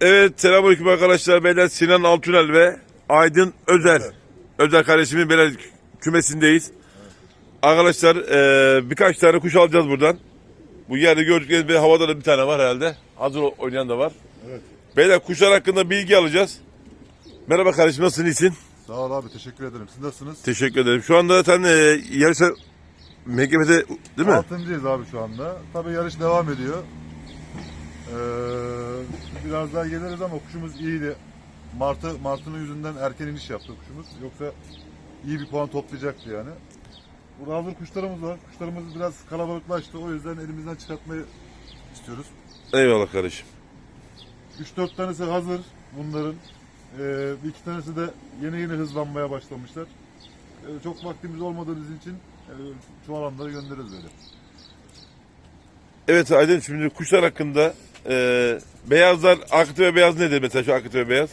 Evet selamünaleyküm arkadaşlar. Beyler Sinan Altünel ve Aydın Özer. Özer kardeşimin beyler kümesindeyiz. Arkadaşlar eee, birkaç tane kuş alacağız buradan. Bu yerde gördükleriniz bir havada da bir tane var herhalde. Hazır oynayan da var. Evet. Beyler kuşlar hakkında bilgi alacağız. Merhaba kardeşim nasılsın iyisin? Sağ ol abi teşekkür ederim. Siz nasılsınız? Teşekkür ederim. Şu anda zaten eee yarışa MGM'de değil mi? Altıncıyız abi şu anda. Tabii yarış devam ediyor. Ee, biraz daha geliriz ama kuşumuz iyiydi. Martı Martı'nın yüzünden erken iniş yaptı kuşumuz. Yoksa iyi bir puan toplayacaktı yani. Burada hazır kuşlarımız var. Kuşlarımız biraz kalabalıklaştı. O yüzden elimizden çıkartmayı istiyoruz. Eyvallah kardeşim. 3-4 tanesi hazır bunların. Ee, bir iki tanesi de yeni yeni hızlanmaya başlamışlar. Ee, çok vaktimiz olmadığımız için e, şu alanları göndeririz böyle. Evet Aydın şimdi kuşlar hakkında eee beyazlar akıtı ve beyaz nedir mesela şu akıtı ve beyaz?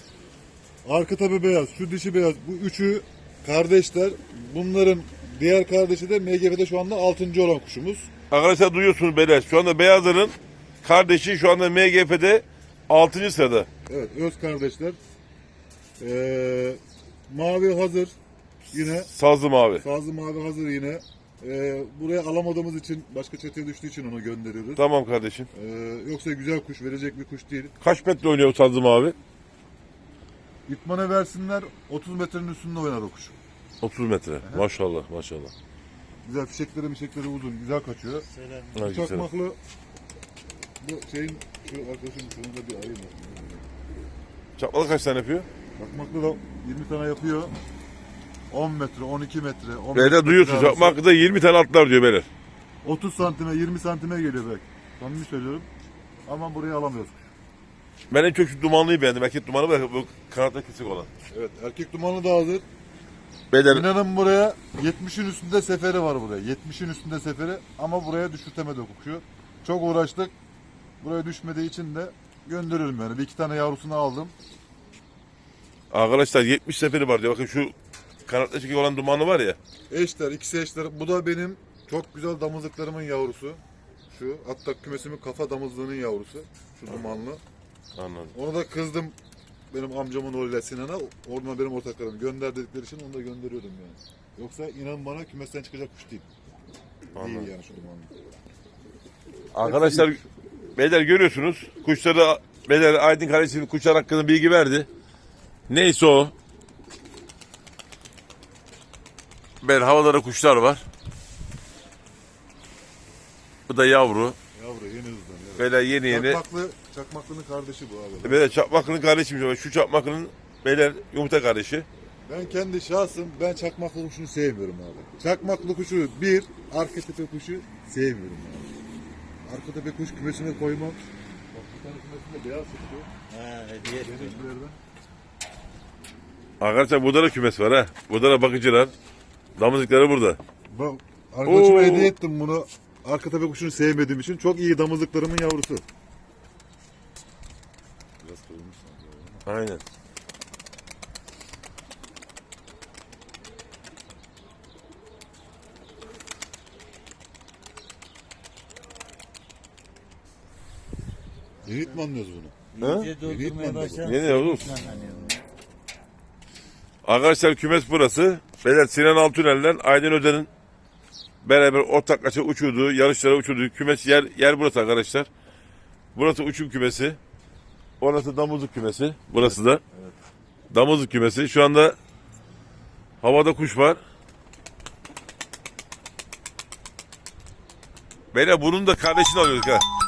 Arka tabi beyaz, şu dişi beyaz. Bu üçü kardeşler. Bunların diğer kardeşi de MGF'de şu anda 6. olan kuşumuz. Arkadaşlar duyuyorsunuz beyler. Şu anda beyazların kardeşi şu anda MGF'de 6. sırada. Evet, öz kardeşler. Ee, mavi hazır yine. Sazlı mavi. Sazlı mavi hazır yine. Ee, buraya alamadığımız için, başka çeteye düştüğü için onu gönderiyoruz. Tamam kardeşim. Ee, yoksa güzel kuş, verecek bir kuş değil. Kaç metre oynuyor bu sazlı mavi? İtmana versinler, 30 metrenin üstünde oynar o kuş. 30 metre. Maşallah maşallah. Güzel fişekleri mişekleri uzun, güzel kaçıyor. Bu Aleykümselam. çakmaklı, bu şeyin, şu arkadaşın şunu da bir arayayım. Çakmalı kaç tane yapıyor? Çakmaklı da 20 tane yapıyor. 10 metre, 12 metre. 15 Beyler metre duyuyorsun arası. çakma hakkında 20 tane atlar diyor beyler. 30 santime, 20 santime geliyor belki. Samimi söylüyorum. Ama buraya alamıyoruz. Ben en çok şu dumanlıyı beğendim. Erkek dumanı var bu kanatta kesik olan. Evet, erkek dumanı da hazır. Beyler İnanın buraya 70'in üstünde seferi var buraya. 70'in üstünde seferi ama buraya düşürtemedi kuşu. Çok uğraştık. Buraya düşmediği için de gönderiyorum yani. Bir iki tane yavrusunu aldım. arkadaşlar 70 seferi var diyor. Bakın şu kanatta çekik olan dumanı var ya. Eşler, ikisi eşler. Bu da benim çok güzel damızlıklarımın yavrusu. Şu, hatta kümesimin kafa damızlığının yavrusu. Şu dumanlı. Anladım. Onu da kızdım benim amcamın oğluyla Sinan'a. Orman benim ortaklarım. Gönder dedikleri için onu da gönderiyordum yani. Yoksa inan bana kümesten çıkacak kuş değil. Anladım. Değil yani şu dumanlı. Arkadaşlar beyler görüyorsunuz. Kuşları beyler Aydın kardeşim kuşlar hakkında bilgi verdi. Neyse o. Beyler havalara kuşlar var. Bu da yavru. Yavru yeni hızlanıyor. Beyler yeni yeni. Çakmaklı, çakmaklının kardeşi bu abi. Beyler çakmaklının kardeşim. Şu çakmaklının beyler yumurta kardeşi. Ben kendi şahsım ben çakmaklı kuşunu sevmiyorum abi. Çakmaklı kuşu bir, arka tepe kuşu sevmiyorum abi. Arka tepe kuş kümesine koymam. Bak bir tane kümesinde beyaz çıktı. Ha, hediye ettim. Denizlilerden. Arkadaşlar burada da kümes var ha. Burada da bakıcılar. Damızlıkları burada. Bak arkadaşıma Oo. hediye ettim bunu. Arka tepe kuşunu sevmediğim için çok iyi damızlıklarımın yavrusu. Biraz kırılmış sanki ama. Aynen. Yeni mi anlıyoruz bunu? İyice doldurmaya Yeni başladım. Yeni. Anlıyorum. Arkadaşlar kümes burası. Beyler Sinan Altünel'den Aydın Öden'in beraber ortaklaşa uçurduğu, yarışlara uçurduğu kümes yer, yer burası arkadaşlar. Burası uçum kümesi. Orası damızlık kümesi. Burası da. Damızlık kümesi. Şu anda havada kuş var. Beyler bunun da kardeşini alıyorduk ha.